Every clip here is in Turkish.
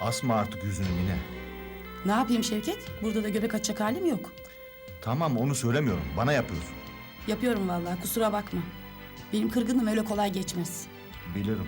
Asma artık yüzünü Mine. Ne yapayım Şevket? Burada da göbek açacak halim yok. Tamam onu söylemiyorum. Bana yapıyorsun. Yapıyorum vallahi kusura bakma. Benim kırgınlığım öyle kolay geçmez. Bilirim.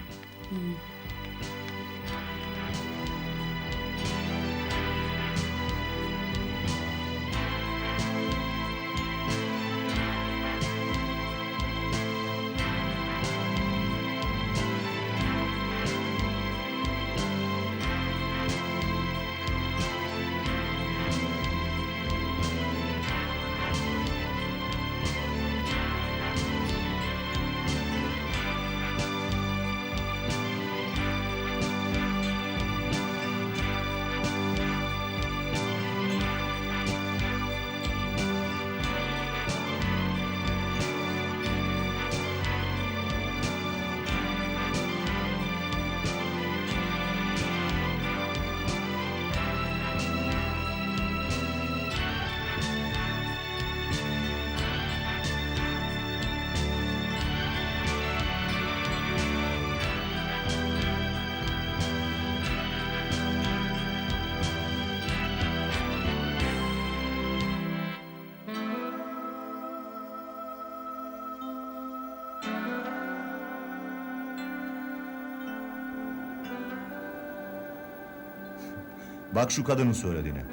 Bak şu kadının söylediğine.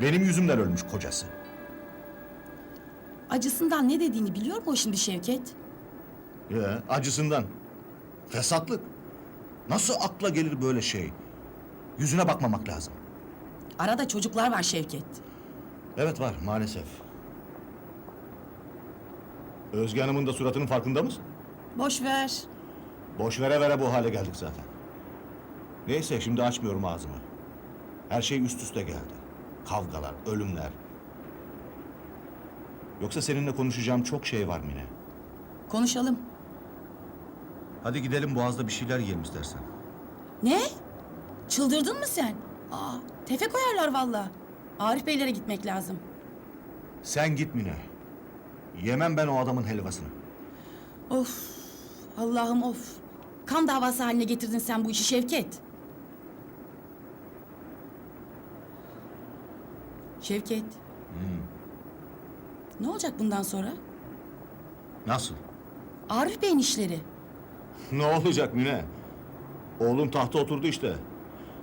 Benim yüzümden ölmüş kocası. Acısından ne dediğini biliyor mu o şimdi Şevket? Ya, acısından. Fesatlık. Nasıl akla gelir böyle şey? Yüzüne bakmamak lazım. Arada çocuklar var Şevket. Evet var maalesef. Özge Hanım'ın da suratının farkında mısın? Boş ver. Boş vere vere bu hale geldik zaten. Neyse şimdi açmıyorum ağzımı. Her şey üst üste geldi. Kavgalar, ölümler. Yoksa seninle konuşacağım çok şey var Mine. Konuşalım. Hadi gidelim Boğaz'da bir şeyler yiyelim istersen. Ne? Çıldırdın mı sen? Aa, tefe koyarlar vallahi. Arif Beylere gitmek lazım. Sen git Mine. Yemem ben o adamın helvasını. Of. Allah'ım of. Kan davası haline getirdin sen bu işi Şevket. Şevket. Ne olacak bundan sonra? Nasıl? Arif Bey'in işleri. Ne olacak Mine? Oğlum tahta oturdu işte.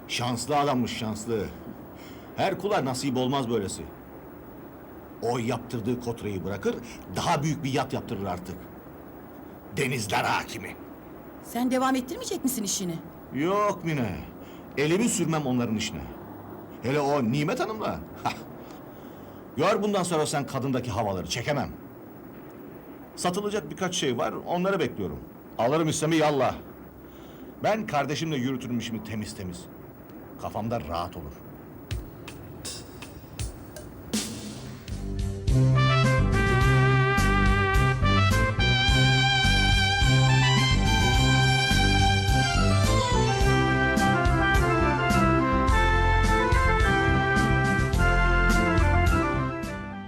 Şanslı adammış şanslı. Her kula nasip olmaz böylesi. O yaptırdığı kotreyi bırakır, daha büyük bir yat yaptırır artık. Denizler hakimi. Sen devam ettirmeyecek misin işini? Yok Mine. Elimi sürmem onların işine. Hele o Nimet Hanım'la. hah. Gör bundan sonra sen kadındaki havaları çekemem. Satılacak birkaç şey var, onları bekliyorum. Alırım istemi yallah. Ben kardeşimle yürütürüm işimi temiz temiz. Kafamda rahat olur.